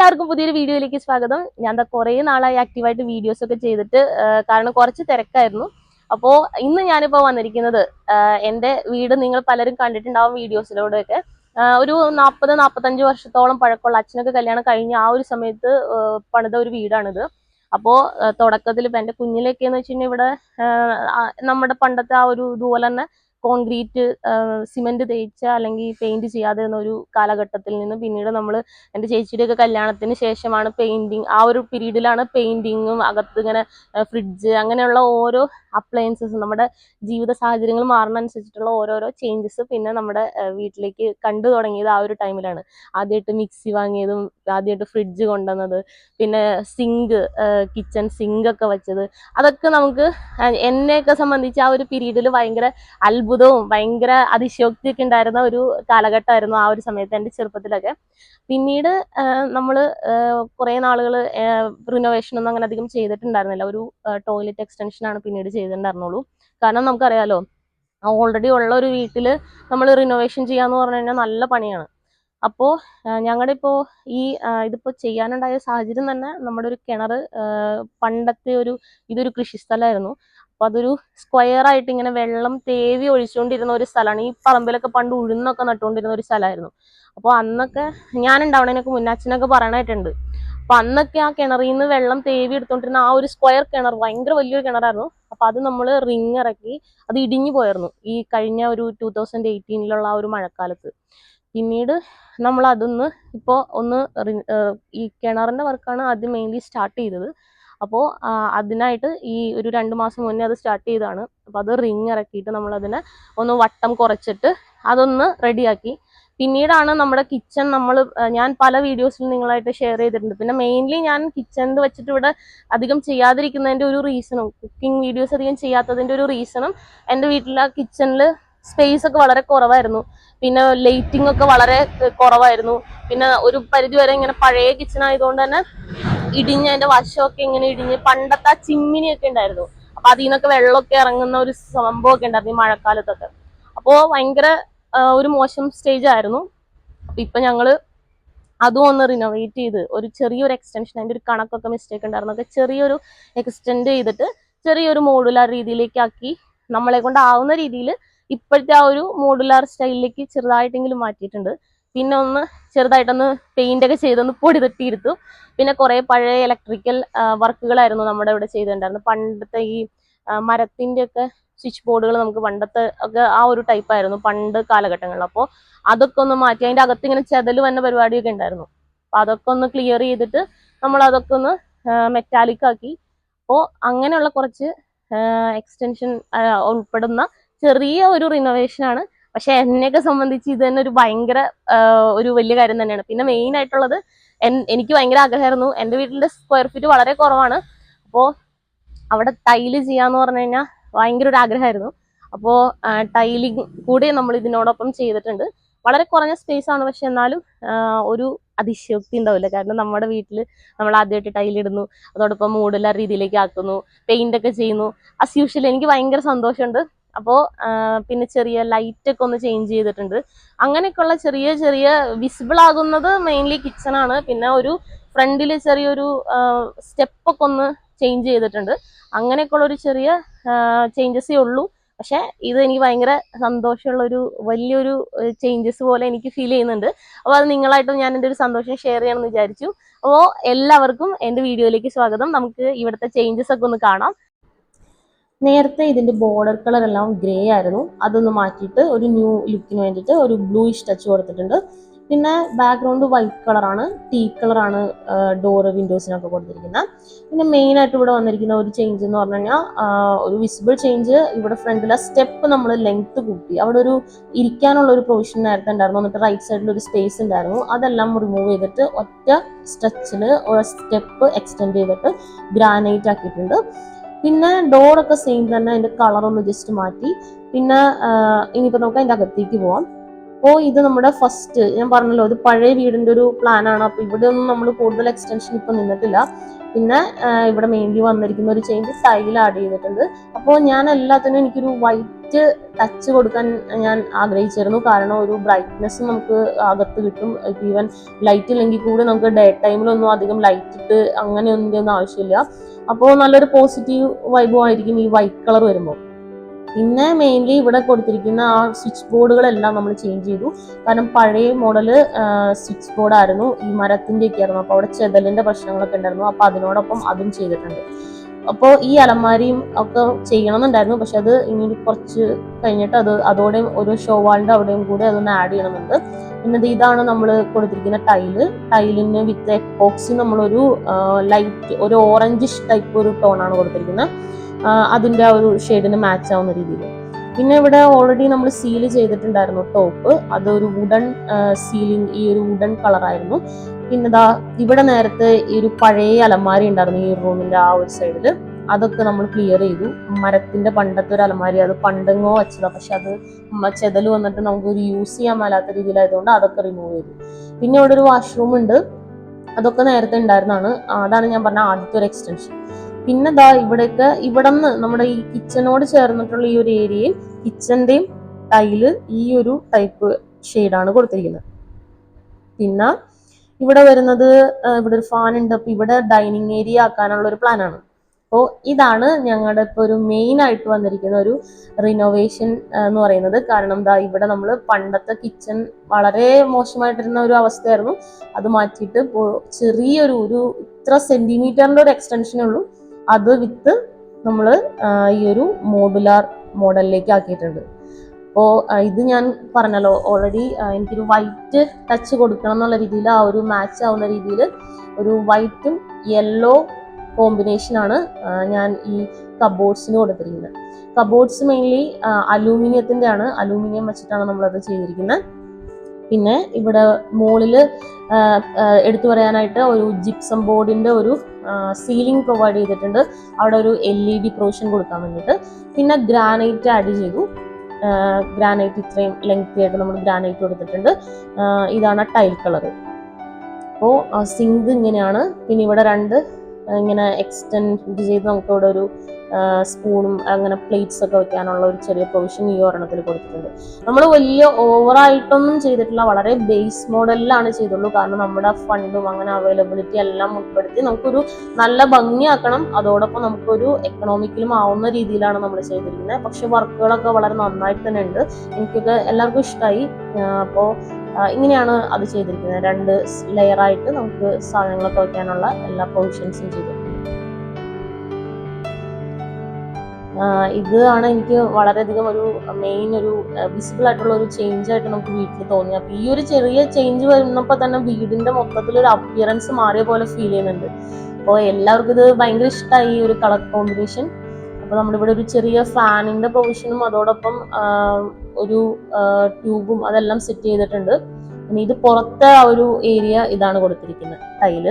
എല്ലാവർക്കും പുതിയൊരു വീഡിയോയിലേക്ക് സ്വാഗതം. ഞാൻ എന്താ കുറേ നാളായി ആക്റ്റീവായിട്ട് വീഡിയോസ് ഒക്കെ ചെയ്തിട്ട് കാരണം കുറച്ച് തിരക്കായിരുന്നു. അപ്പോ ഇന്ന് ഞാനിപ്പോൾ വന്നിരിക്കുന്നത് എന്റെ വീട് നിങ്ങൾ പലരും കണ്ടിട്ടുണ്ടാവും വീഡിയോസിലൂടെയൊക്കെ. ഒരു നാൽപ്പത് നാൽപ്പത്തഞ്ച് വർഷത്തോളം പഴക്കമുള്ള അച്ഛനൊക്കെ കല്യാണം കഴിഞ്ഞ ആ ഒരു സമയത്ത് പണിത ഒരു വീടാണിത്. അപ്പോ തുടക്കത്തിൽ ഇപ്പം എന്റെ കുഞ്ഞിലൊക്കെ എന്ന് വെച്ച് ഇവിടെ നമ്മുടെ പണ്ടത്തെ ആ ഒരു ഇതുപോലെ തന്നെ കോൺക്രീറ്റ് സിമെന്റ് തേച്ച അല്ലെങ്കിൽ പെയിന്റ് ചെയ്യാതെ ഒരു കാലഘട്ടത്തിൽ നിന്ന് പിന്നീട് നമ്മൾ എന്റെ ചേച്ചിയുടെയൊക്കെ കല്യാണത്തിന് ശേഷമാണ് പെയിന്റിങ് ആ ഒരു പീരീഡിലാണ് പെയിന്റിങ്ങും അകത്ത് ഇങ്ങനെ ഫ്രിഡ്ജ് അങ്ങനെയുള്ള ഓരോ അപ്ലയൻസസ് നമ്മുടെ ജീവിത സാഹചര്യങ്ങൾ മാറുന്നതനുസരിച്ചിട്ടുള്ള ഓരോരോ ചേഞ്ചസ് പിന്നെ നമ്മുടെ വീട്ടിലേക്ക് കണ്ടു തുടങ്ങിയത് ആ ഒരു ടൈമിലാണ്. ആദ്യമായിട്ട് മിക്സി വാങ്ങിയതും ആദ്യമായിട്ട് ഫ്രിഡ്ജ് കൊണ്ടുവന്നത് പിന്നെ സിങ്ക് കിച്ചൺ സിങ്ക് ഒക്കെ വെച്ചത്. അതൊക്കെ നമുക്ക് എന്നെയൊക്കെ സംബന്ധിച്ച് ആ ഒരു പീരീഡിൽ ഭയങ്കര അത്ഭുതവും ഭയങ്കര അതിശയോക്തിയൊക്കെ ഉണ്ടായിരുന്ന ഒരു കാലഘട്ടമായിരുന്നു ആ ഒരു സമയത്ത് എന്റെ ചെറുപ്പത്തിലൊക്കെ. പിന്നീട് നമ്മൾ കുറേ നാളുകൾ റിനോവേഷൻ ഒന്നും അങ്ങനെ അധികം ചെയ്തിട്ടുണ്ടായിരുന്നില്ല. ഒരു ടോയ്ലറ്റ് എക്സ്റ്റൻഷൻ ആണ് പിന്നീട് ചെയ്തിട്ടുണ്ടായിരുന്നുള്ളൂ. കാരണം നമുക്കറിയാലോ ഓൾറെഡി ഉള്ള ഒരു വീട്ടിൽ നമ്മൾ റിനോവേഷൻ ചെയ്യാന്ന് പറഞ്ഞു കഴിഞ്ഞാൽ നല്ല പണിയാണ്. അപ്പോൾ ഞങ്ങളുടെ ഇപ്പോൾ ഈ ഇതിപ്പോൾ ചെയ്യാനുണ്ടായ സാഹചര്യം തന്നെ നമ്മുടെ ഒരു കിണർ പണ്ടത്തെ ഒരു ഇതൊരു കൃഷിസ്ഥലമായിരുന്നു. അപ്പോൾ അതൊരു സ്ക്വയർ ആയിട്ട് ഇങ്ങനെ വെള്ളം തേവി ഒഴിച്ചുകൊണ്ടിരുന്ന ഒരു സ്ഥലമാണ് ഈ പറമ്പിലൊക്കെ പണ്ട് ഉഴുന്നൊക്കെ നട്ടുകൊണ്ടിരുന്ന ഒരു സ്ഥലമായിരുന്നു അപ്പോൾ അന്നൊക്കെ ഞാൻ ഉണ്ടാവണേനൊക്കെ മുന്നാച്ചനൊക്കെ പറയണായിട്ടുണ്ട്. അപ്പൊ അന്നൊക്കെ ആ കിണറിൽ നിന്ന് വെള്ളം തേവി എടുത്തോണ്ടിരുന്ന ആ ഒരു സ്ക്വയർ കിണർ ഭയങ്കര വലിയൊരു കിണറായിരുന്നു. അപ്പൊ അത് നമ്മൾ റിങ് ഇറക്കി അത് ഇടിഞ്ഞു പോയിരുന്നു ഈ കഴിഞ്ഞ ഒരു ടൂ തൗസൻഡ് എയ്റ്റീനിലുള്ള ആ ഒരു മഴക്കാലത്ത്. പിന്നീട് നമ്മൾ അതൊന്ന് ഇപ്പോൾ ഒന്ന് ഈ കിണറിന്റെ വർക്കാണ് ആദ്യം മെയിൻലി സ്റ്റാർട്ട് ചെയ്തത്. അപ്പോൾ അതിനായിട്ട് ഈ ഒരു രണ്ട് മാസം മുന്നേ അത് സ്റ്റാർട്ട് ചെയ്തതാണ്. അപ്പോൾ അത് റിങ് ഇറക്കിയിട്ട് നമ്മൾ അതിനെ ഒന്ന് വട്ടം കുറച്ചിട്ട് അതൊന്ന് റെഡിയാക്കി. പിന്നീടാണ് നമ്മുടെ കിച്ചൺ നമ്മൾ ഞാൻ പല വീഡിയോസിൽ നിങ്ങളായിട്ട് ഷെയർ ചെയ്തിട്ടുണ്ട്. പിന്നെ മെയിൻലി ഞാൻ കിച്ചണിൽ വെച്ചിട്ട് ഇവിടെ അധികം ചെയ്യാതിരിക്കുന്നതിന്റെ ഒരു റീസണും കുക്കിംഗ് വീഡിയോസ് അധികം ചെയ്യാത്തതിന്റെ ഒരു റീസണും എന്റെ വീട്ടിലെ കിച്ചണിൽ സ്പേസ് ഒക്കെ വളരെ കുറവായിരുന്നു. പിന്നെ ലൈറ്റിംഗ് ഒക്കെ വളരെ കുറവായിരുന്നു. പിന്നെ ഒരു പരിധി വരെ ഇങ്ങനെ പഴയ കിച്ചൺ ആയതുകൊണ്ട് തന്നെ ഇടിഞ്ഞ് അതിന്റെ വശമൊക്കെ ഇങ്ങനെ ഇടിഞ്ഞ് പണ്ടത്തെ ആ ചിമ്മിനിയൊക്കെ ഉണ്ടായിരുന്നു. അപ്പൊ അതിൽ നിന്നൊക്കെ വെള്ളമൊക്കെ ഇറങ്ങുന്ന ഒരു സംഭവമൊക്കെ ഉണ്ടായിരുന്നു ഈ മഴക്കാലത്തൊക്കെ. അപ്പോ ഭയങ്കര ഒരു മോശം സ്റ്റേജ് ആയിരുന്നു. അപ്പൊ ഇപ്പൊ ഞങ്ങൾ അതും ഒന്ന് റിനോവേറ്റ് ചെയ്ത് ഒരു ചെറിയൊരു എക്സ്റ്റൻഷൻ അതിന്റെ ഒരു കണക്കൊക്കെ മിസ്റ്റേക്ക് ഉണ്ടായിരുന്നു ഒക്കെ ചെറിയൊരു എക്സ്റ്റെൻഡ് ചെയ്തിട്ട് ചെറിയൊരു മോഡുലാർ രീതിയിലേക്കാക്കി നമ്മളെ കൊണ്ടാവുന്ന രീതിയിൽ ഇപ്പോഴത്തെ ആ ഒരു മോഡുലാർ സ്റ്റൈലിലേക്ക് ചെറുതായിട്ടെങ്കിലും മാറ്റിയിട്ടുണ്ട്. പിന്നെ ഒന്ന് ചെറുതായിട്ടൊന്ന് പെയിന്റ് ഒക്കെ ചെയ്തൊന്ന് പൊടി തട്ടിയെടുത്തു പിന്നെ കുറെ പഴയ ഇലക്ട്രിക്കൽ വർക്കുകളായിരുന്നു നമ്മുടെ ഇവിടെ ചെയ്തിട്ടുണ്ടായിരുന്നത്. പണ്ടത്തെ ഈ മരത്തിന്റെ ഒക്കെ സ്വിച്ച് ബോർഡുകൾ നമുക്ക് പണ്ടത്തെ ഒക്കെ ആ ഒരു ടൈപ്പ് ആയിരുന്നു പണ്ട് കാലഘട്ടങ്ങളിൽ. അപ്പോൾ അതൊക്കെ ഒന്ന് മാറ്റി അതിന്റെ അകത്ത് ഇങ്ങനെ ചെതൽ വന്ന പരിപാടിയൊക്കെ ഉണ്ടായിരുന്നു. അപ്പൊ അതൊക്കെ ഒന്ന് ക്ലിയർ ചെയ്തിട്ട് നമ്മൾ അതൊക്കെ ഒന്ന് മെറ്റാലിക് ആക്കി. അപ്പോൾ അങ്ങനെയുള്ള കുറച്ച് എക്സ്റ്റൻഷൻ ഉൾപ്പെടുന്ന ചെറിയ ഒരു റിനോവേഷൻ ആണ് പക്ഷെ എന്നെയൊക്കെ സംബന്ധിച്ച് ഇത് തന്നെ ഒരു ഭയങ്കര ഒരു വലിയ കാര്യം തന്നെയാണ്. പിന്നെ മെയിൻ ആയിട്ടുള്ളത് എനിക്ക് ഭയങ്കര ആഗ്രഹമായിരുന്നു. എന്റെ വീട്ടിലെ സ്ക്വയർ ഫീറ്റ് വളരെ കുറവാണ്. അപ്പോൾ അവിടെ ടൈൽ ചെയ്യാന്ന് പറഞ്ഞു കഴിഞ്ഞാൽ ഭയങ്കര ഒരു ആഗ്രഹമായിരുന്നു. അപ്പോൾ ടൈലിങ് കൂടെ നമ്മൾ ഇതിനോടൊപ്പം ചെയ്തിട്ടുണ്ട്. വളരെ കുറഞ്ഞ സ്പേസ് ആണ്. പക്ഷെ എന്നാലും ഒരു അതിശയോക്തി ഉണ്ടാവില്ല. കാരണം നമ്മുടെ വീട്ടിൽ നമ്മൾ ആദ്യമായിട്ട് ടൈലിടുന്നു അതോടൊപ്പം മൂടുള്ള രീതിയിലേക്ക് ആക്കുന്നു. പെയിന്റ് ഒക്കെ ചെയ്യുന്നു. അസ് യൂഷ്വൽ എനിക്ക് ഭയങ്കര സന്തോഷമുണ്ട്. അപ്പോൾ പിന്നെ ചെറിയ ലൈറ്റ് ഒക്കെ ഒന്ന് ചേഞ്ച് ചെയ്തിട്ടുണ്ട്. അങ്ങനെയൊക്കെയുള്ള ചെറിയ ചെറിയ വിസിബിൾ ആകുന്നത് മെയിൻലി കിച്ചൺ ആണ്. പിന്നെ ഒരു ഫ്രണ്ടിൽ ചെറിയൊരു സ്റ്റെപ്പ് ഒക്കെ ഒന്ന് ചേഞ്ച് ചെയ്തിട്ടുണ്ട്. അങ്ങനെയൊക്കെയുള്ള ഒരു ചെറിയ ചേഞ്ചസേ ഉള്ളൂ. പക്ഷെ ഇത് എനിക്ക് ഭയങ്കര സന്തോഷമുള്ള ഒരു വലിയൊരു ചേഞ്ചസ് പോലെ എനിക്ക് ഫീൽ ചെയ്യുന്നുണ്ട്. അപ്പോൾ അത് നിങ്ങളായിട്ടും ഞാൻ എന്റെ ഒരു സന്തോഷം ഷെയർ ചെയ്യണമെന്ന് വിചാരിച്ചു. അപ്പോൾ എല്ലാവർക്കും എന്റെ വീഡിയോയിലേക്ക് സ്വാഗതം. നമുക്ക് ഇവിടുത്തെ ചേഞ്ചസ് ഒക്കെ ഒന്ന് കാണാം. നേരത്തെ ഇതിന്റെ ബോർഡർ കളർ എല്ലാം ഗ്രേ ആയിരുന്നു. അതൊന്ന് മാറ്റിയിട്ട് ഒരു ന്യൂ ലുക്കിന് വേണ്ടിയിട്ട് ഒരു ബ്ലൂയിഷ് ടച്ച് കൊടുത്തിട്ടുണ്ട്. പിന്നെ ബാക്ക്ഗ്രൗണ്ട് വൈറ്റ് കളറാണ് ടീ കളറാണ് ഡോറ് വിൻഡോസിനൊക്കെ കൊടുത്തിരിക്കുന്നത്. പിന്നെ മെയിൻ ആയിട്ട് ഇവിടെ വന്നിരിക്കുന്ന ഒരു ചേഞ്ച് എന്ന് പറഞ്ഞു കഴിഞ്ഞാൽ ഒരു വിസിബിൾ ചേഞ്ച് ഇവിടെ ഫ്രണ്ടിലെ സ്റ്റെപ്പ് നമ്മൾ ലെങ്ത് കൂട്ടി. അവിടെ ഒരു ഇരിക്കാനുള്ള ഒരു പ്രൊവിഷൻ നേരത്തെ ഉണ്ടായിരുന്നു. എന്നിട്ട് റൈറ്റ് സൈഡിൽ ഒരു സ്പേസ് ഉണ്ടായിരുന്നു. അതെല്ലാം റിമൂവ് ചെയ്തിട്ട് ഒറ്റ സ്ട്രെച്ചിൽ സ്റ്റെപ്പ് എക്സ്റ്റെൻഡ് ചെയ്തിട്ട് ഗ്രാനൈറ്റ് ആക്കിയിട്ടുണ്ട്. പിന്നെ ഡോറൊക്കെ സെയിം തന്നെ കളർ ഒന്ന് ജസ്റ്റ് മാറ്റി. പിന്നെ ഇനിയിപ്പോൾ നമുക്ക് അതിന്റെ അകത്തേക്ക് പോവാം. അപ്പോൾ ഇത് നമ്മുടെ ഫസ്റ്റ് ഞാൻ പറഞ്ഞല്ലോ ഇത് പഴയ വീടിന്റെ ഒരു പ്ലാൻ ആണ്. അപ്പോൾ ഇവിടെ ഒന്നും നമ്മൾ കൂടുതൽ എക്സ്റ്റൻഷൻ ഇപ്പൊ നിന്നിട്ടില്ല. പിന്നെ ഇവിടെ മെയിൻലി വന്നിരിക്കുന്ന ഒരു ചേഞ്ച് ടൈൽ ആഡ് ചെയ്തിട്ടുണ്ട്. അപ്പോൾ ഞാൻ എല്ലാത്തിനും എനിക്കൊരു വൈറ്റ് ടച്ച് കൊടുക്കാൻ ഞാൻ ആഗ്രഹിച്ചിരുന്നു. കാരണം ഒരു ബ്രൈറ്റ്നെസ് നമുക്ക് അകത്ത് കിട്ടും. ഈവൻ ലൈറ്റ് ഇല്ലെങ്കിൽ കൂടി നമുക്ക് ഡേ ടൈമിലൊന്നും അധികം ലൈറ്റ് ഇട്ട് അങ്ങനെ ഒന്നും ആവശ്യമില്ല. അപ്പോൾ നല്ലൊരു പോസിറ്റീവ് വൈബും ആയിരിക്കും ഈ വൈറ്റ് കളർ വരുമ്പോൾ പിന്നെ മെയിൻലി ഇവിടെ കൊടുത്തിരിക്കുന്ന ആ സ്വിച്ച് ബോർഡുകളെല്ലാം നമ്മൾ ചേഞ്ച് ചെയ്തു. കാരണം പഴയ മോഡൽ സ്വിച്ച് ബോർഡായിരുന്നു ഈ മരത്തിന്റെ ഒക്കെ ആയിരുന്നു അപ്പോൾ അവിടെ ചെതലിന്റെ പ്രശ്നങ്ങളൊക്കെ ഉണ്ടായിരുന്നു. അപ്പോൾ അതിനോടൊപ്പം അതും ചെയ്തിട്ടുണ്ട്. അപ്പോൾ ഈ അലമാരിയും ഒക്കെ ചെയ്യണമെന്നുണ്ടായിരുന്നു. പക്ഷെ അത് ഇനി കുറച്ച് കഴിഞ്ഞിട്ട് അത് അതോടെയും ഒരു ഷോ വാളിന്റെ അവിടെയും കൂടി അതൊന്ന് ആഡ് ചെയ്യണമെന്നുണ്ട്. പിന്നെ ഇതാണ് നമ്മൾ കൊടുത്തിരിക്കുന്ന ടൈൽ. ടൈലിന് വിത്ത് എപ്പോക്സി നമ്മളൊരു ലൈറ്റ് ഒരു ഓറഞ്ചിഷ് ടൈപ്പ് ഒരു ടോണാണ് കൊടുത്തിരിക്കുന്നത് അതിന്റെ ആ ഒരു ഷെയ്ഡിന് മാച്ച് ആവുന്ന രീതിയിൽ പിന്നെ ഇവിടെ ഓൾറെഡി നമ്മൾ സീൽ ചെയ്തിട്ടുണ്ടായിരുന്നു ടോപ്പ് അതൊരു വുഡൻ സീലിംഗ് ഈ ഒരു വുഡൻ കളറായിരുന്നു പിന്നെ ദാ ഇവിടെ നേരത്തെ ഈ ഒരു പഴയ അലമാരി ഉണ്ടായിരുന്നു ഈ റൂമിന്റെ ആ ഒരു സൈഡിൽ അതൊക്കെ നമ്മൾ ക്ലിയർ ചെയ്തു. മരത്തിന്റെ പണ്ടത്തെ ഒരു അലമാരി. അത് പണ്ടെങ്ങോ വെച്ചതാ. പക്ഷെ അത് ചെതൽ വന്നിട്ട് നമുക്ക് ഒരു യൂസ് ചെയ്യാൻ മേലാത്ത രീതിയിലായതുകൊണ്ട് അതൊക്കെ റിമൂവ് ചെയ്തു. പിന്നെ ഇവിടെ ഒരു വാഷ്റൂം ഉണ്ട്. അതൊക്കെ നേരത്തെ ഉണ്ടായിരുന്നതാണ് അതാണ് ഞാൻ പറഞ്ഞ ആദ്യത്തെ ഒരു എക്സ്റ്റൻഷൻ പിന്നെ ദാ ഇവിടെയൊക്കെ ഇവിടെ നിന്ന് നമ്മുടെ ഈ കിച്ചനോട് ചേർന്നിട്ടുള്ള ഈ ഒരു ഏരിയയിൽ കിച്ചന്റെയും ടൈൽ ഈ ഒരു ടൈപ്പ് ഷെയ്ഡാണ് കൊടുത്തിരിക്കുന്നത്. പിന്നെ ഇവിടെ വരുന്നത് ഇവിടെ ഒരു ഫാൻ ഉണ്ട്. അപ്പൊ ഇവിടെ ഡൈനിങ് ഏരിയ ആക്കാനുള്ള ഒരു പ്ലാനാണ് അപ്പോൾ ഇതാണ് ഞങ്ങളുടെ ഇപ്പോൾ ഒരു മെയിൻ ആയിട്ട് വന്നിരിക്കുന്ന ഒരു റിനോവേഷൻ എന്ന് പറയുന്നത്. കാരണം എന്താ ഇവിടെ നമ്മൾ പണ്ടത്തെ കിച്ചൺ വളരെ മോശമായിട്ടിരുന്ന ഒരു അവസ്ഥയായിരുന്നു. അത് മാറ്റിയിട്ട് ഇപ്പോൾ ചെറിയൊരു ഒരു ഇത്ര സെന്റിമീറ്ററിന്റെ ഒരു എക്സ്റ്റൻഷനേ ഉള്ളൂ. അത് വിത്ത് നമ്മൾ ഈ ഒരു മോഡുലാർ മോഡലിലേക്ക് ആക്കിയിട്ടുണ്ട്. അപ്പോൾ ഇത് ഞാൻ പറഞ്ഞല്ലോ ഓൾറെഡി എനിക്കൊരു വൈറ്റ് ടച്ച് കൊടുക്കണം എന്നുള്ള രീതിയിൽ ആ ഒരു മാച്ച് ആവുന്ന രീതിയിൽ ഒരു വൈറ്റും യെല്ലോ കോമ്പിനേഷനാണ് ഞാൻ ഈ കബോർഡ്സിന് കൊടുത്തിരിക്കുന്നത്. കബോർഡ്സ് മെയിൻലി അലൂമിനിയത്തിന്റെ ആണ്. അലൂമിനിയം വെച്ചിട്ടാണ് നമ്മളത് ചെയ്തിരിക്കുന്നത്. പിന്നെ ഇവിടെ മുകളിൽ എടുത്തു പറയാനായിട്ട് ഒരു ജിപ്സം ബോർഡിന്റെ ഒരു സീലിംഗ് പ്രൊവൈഡ് ചെയ്തിട്ടുണ്ട്. അവിടെ ഒരു എൽ ഇ ഡി പ്രൊവിഷൻ കൊടുക്കാൻ വേണ്ടിയിട്ട്. പിന്നെ ഗ്രാനൈറ്റ് ആഡ് ചെയ്തു. ഗ്രാനൈറ്റ് ഇത്രയും ലെങ്തി ആയിട്ട് നമ്മൾ ഗ്രാനൈറ്റ് കൊടുത്തിട്ടുണ്ട്. ഇതാണ് ടൈൽ കളർ അപ്പോൾ സിങ്ക് ഇങ്ങനെയാണ്. പിന്നെ ഇവിടെ രണ്ട് ഇങ്ങനെ എക്സ്റ്റെൻഡ് ചെയ്ത് നമുക്ക് ഇവിടെ ഒരു സ്പൂണും അങ്ങനെ പ്ലേറ്റ്സ് ഒക്കെ വെക്കാനുള്ള ഒരു ചെറിയ പ്രൊവിഷൻ ഈ ഒരെണ്ണത്തിൽ കൊടുത്തിട്ടുണ്ട്. നമ്മൾ വലിയ ഓവറായിട്ടൊന്നും ചെയ്തിട്ടില്ല. വളരെ ബേസ് മോഡലിലാണ് ചെയ്തുള്ളൂ. കാരണം നമ്മുടെ ഫണ്ടും അങ്ങനെ അവൈലബിലിറ്റി എല്ലാം ഉൾപ്പെടുത്തി നമുക്കൊരു നല്ല ഭംഗിയാക്കണം. അതോടൊപ്പം നമുക്കൊരു എക്കണോമിക്കലും ആവുന്ന രീതിയിലാണ് നമ്മൾ ചെയ്തിരിക്കുന്നത്. പക്ഷെ വർക്കുകളൊക്കെ വളരെ നന്നായിട്ട് തന്നെ ഉണ്ട്. എനിക്കൊക്കെ എല്ലാവർക്കും ഇഷ്ടമായി അപ്പോൾ ഇങ്ങനെയാണ് അത് ചെയ്തിരിക്കുന്നത്. രണ്ട് ലെയറായിട്ട് നമുക്ക് സാധനങ്ങളൊക്കെ വയ്ക്കാനുള്ള എല്ലാ പ്രൊവിഷൻസും ചെയ്തു. ഇത് ഇതാണ് എനിക്ക് വളരെയധികം ഒരു മെയിൻ ഒരു വിസിബിൾ ആയിട്ടുള്ള ഒരു ചേഞ്ച് ആയിട്ട് നമുക്ക് വീട്ടിൽ തോന്നി. അപ്പൊ ഈ ഒരു ചെറിയ ചേഞ്ച് വരുന്നപ്പോൾ തന്നെ വീടിന്റെ മൊത്തത്തിൽ ഒരു അപ്പിയറൻസ് മാറിയ പോലെ ഫീൽ ചെയ്യുന്നുണ്ട്. അപ്പോൾ എല്ലാവർക്കും ഇത് ഭയങ്കര ഇഷ്ടമായി ഈ ഒരു കളർ കോമ്പിനേഷൻ അപ്പോൾ നമ്മളിവിടെ ഒരു ചെറിയ ഫാനിന്റെ പ്രൊവിഷനും അതോടൊപ്പം ഒരു ട്യൂബും അതെല്ലാം സെറ്റ് ചെയ്തിട്ടുണ്ട്. പിന്നെ ഇത് പുറത്തെ ഒരു ഏരിയ ഇതാണ് കൊടുത്തിരിക്കുന്നത് ടൈൽ.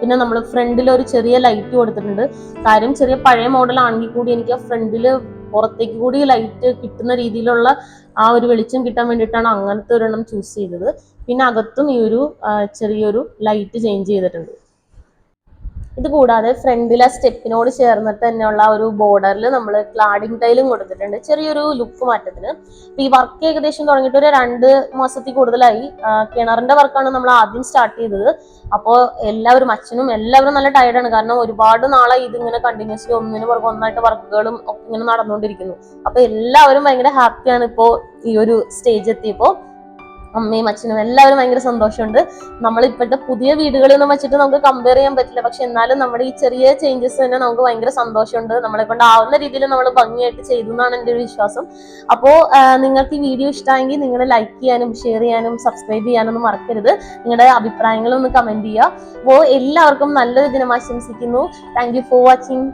പിന്നെ നമ്മൾ ഫ്രണ്ടിൽ ഒരു ചെറിയ ലൈറ്റ് കൊടുത്തിട്ടുണ്ട്. കാര്യം ചെറിയ പഴയ മോഡൽ ആണെങ്കിൽ കൂടി എനിക്ക് ആ ഫ്രണ്ടിൽ പുറത്തേക്ക് കൂടി ലൈറ്റ് കിട്ടുന്ന രീതിയിലുള്ള ആ ഒരു വെളിച്ചം കിട്ടാൻ വേണ്ടിയിട്ടാണ് അങ്ങനത്തെ ഒരെണ്ണം ചൂസ് ചെയ്തത്. പിന്നെ അകത്തും ഈ ഒരു ചെറിയൊരു ലൈറ്റ് ചേഞ്ച് ചെയ്തിട്ടുണ്ട്. ഇത് കൂടാതെ ഫ്രണ്ടിലെ സ്റ്റെപ്പിനോട് ചേർന്നിട്ട് തന്നെയുള്ള ഒരു ബോർഡറിൽ നമ്മൾ ക്ലാഡിംഗ് ടൈലും കൊടുത്തിട്ടുണ്ട്. ചെറിയൊരു ലുക്ക് മാറ്റത്തിന്. ഈ വർക്ക് ഏകദേശം തുടങ്ങിയിട്ട് ഒരു രണ്ട് മാസത്തിൽ കൂടുതലായി. കിണറിന്റെ വർക്കാണ് നമ്മൾ ആദ്യം സ്റ്റാർട്ട് ചെയ്തത്. അപ്പോൾ എല്ലാവരും അച്ഛനും എല്ലാവരും നല്ല ടയർഡാണ് കാരണം ഒരുപാട് നാളായി ഇതിങ്ങനെ കണ്ടിന്യൂസ്ലി ഒന്നിന് പുറകെ ഒന്നായിട്ട് വർക്കുകളും ഒക്കെ ഇങ്ങനെ നടന്നുകൊണ്ടിരിക്കുന്നു. അപ്പൊ എല്ലാവരും ഭയങ്കര ഹാപ്പിയാണ് ഇപ്പോൾ ഈ ഒരു സ്റ്റേജ് എത്തിയപ്പോ. അമ്മയും അച്ഛനും എല്ലാവരും ഭയങ്കര സന്തോഷമുണ്ട്. നമ്മൾ ഇപ്പോഴത്തെ പുതിയ വീടുകളൊന്നും വെച്ചിട്ട് നമുക്ക് കമ്പയർ ചെയ്യാൻ പറ്റില്ല. പക്ഷെ എന്നാലും നമ്മുടെ ഈ ചെറിയ ചേഞ്ചസ് തന്നെ നമുക്ക് ഭയങ്കര സന്തോഷമുണ്ട്. നമ്മളെ കൊണ്ട് ആവുന്ന രീതിയിൽ നമ്മൾ ഭംഗിയായിട്ട് ചെയ്തു എന്നാണ് എന്റെ ഒരു വിശ്വാസം. അപ്പോൾ നിങ്ങൾക്ക് ഈ വീഡിയോ ഇഷ്ടമായെങ്കിൽ നിങ്ങൾ ലൈക്ക് ചെയ്യാനും ഷെയർ ചെയ്യാനും സബ്സ്ക്രൈബ് ചെയ്യാനൊന്നും മറക്കരുത്. നിങ്ങളുടെ അഭിപ്രായങ്ങളൊന്ന് കമന്റ് ചെയ്യുക. അപ്പോൾ എല്ലാവർക്കും നല്ലൊരു ദിനം ആശംസിക്കുന്നു. Thank for watching